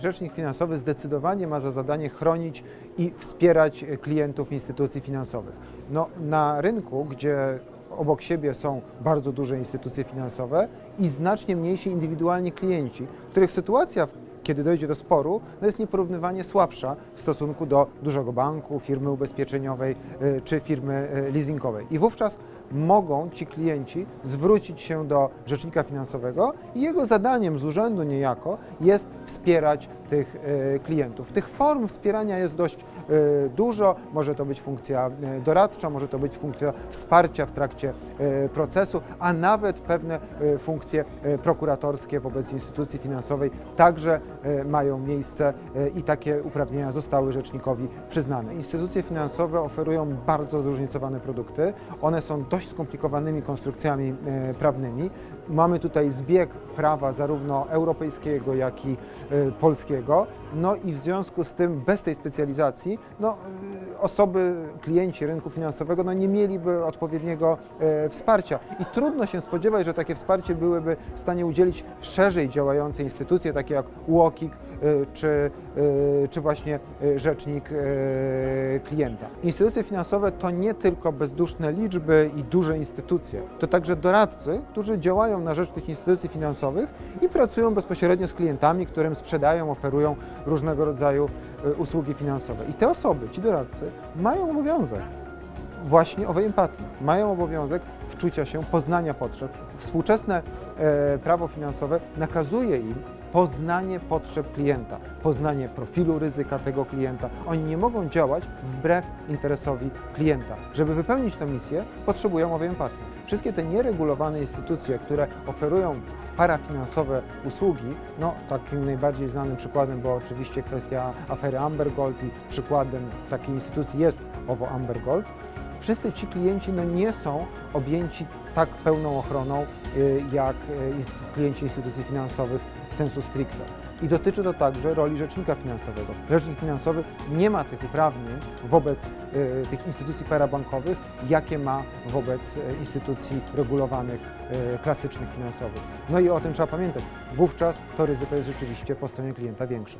rzecznik finansowy zdecydowanie ma za zadanie chronić i wspierać klientów instytucji finansowych. No, na rynku, gdzie obok siebie są bardzo duże instytucje finansowe i znacznie mniejsi indywidualni klienci, których sytuacja kiedy dojdzie do sporu, no jest nieporównywanie słabsza w stosunku do dużego banku, firmy ubezpieczeniowej y, czy firmy y, leasingowej. I wówczas mogą ci klienci zwrócić się do rzecznika finansowego i jego zadaniem z urzędu niejako jest wspierać tych y, klientów. Tych form wspierania jest dość y, dużo. Może to być funkcja y, doradcza, może to być funkcja wsparcia w trakcie procesu, a nawet pewne funkcje prokuratorskie wobec instytucji finansowej także mają miejsce i takie uprawnienia zostały rzecznikowi przyznane. Instytucje finansowe oferują bardzo zróżnicowane produkty. One są dość skomplikowanymi konstrukcjami y, prawnymi. Mamy tutaj zbieg prawa zarówno europejskiego, jak i y, polskiego. No i w związku z tym bez tej specjalizacji no, y, osoby, klienci rynku finansowego no, nie mieliby odpowiedniego e, wsparcia. I trudno się spodziewać, że takie wsparcie byłyby w stanie udzielić szerzej działające instytucje, takie jak UOKiK e, czy, e, czy właśnie e, rzecznik e, klienta. Instytucje finansowe to nie tylko bezduszne liczby i duże instytucje, to także doradcy, którzy działają na rzecz tych instytucji finansowych i pracują bezpośrednio z klientami, którym sprzedają, oferują różnego rodzaju e, usługi finansowe. I te osoby, ci doradcy, mają obowiązek właśnie owej empatii. Mają obowiązek wczucia się, poznania potrzeb. Współczesne e, prawo finansowe nakazuje im poznanie potrzeb klienta, poznanie profilu ryzyka tego klienta. Oni nie mogą działać wbrew interesowi klienta. Żeby wypełnić tę misję, potrzebują owej empatii. Wszystkie te nieregulowane instytucje, które oferują parafinansowe usługi, no takim najbardziej znanym przykładem była oczywiście kwestia afery Amber Gold i przykładem takiej instytucji jest owo Amber Gold, wszyscy ci klienci no, nie są objęci tak pełną ochroną jak y, klienci instytucji finansowych sensu stricte. I dotyczy to także roli rzecznika finansowego. Rzecznik finansowy nie ma tych uprawnień wobec y, tych instytucji parabankowych, jakie ma wobec y, instytucji regulowanych, y, klasycznych finansowych. No i o tym trzeba pamiętać. Wówczas to ryzyko jest rzeczywiście po stronie klienta większe.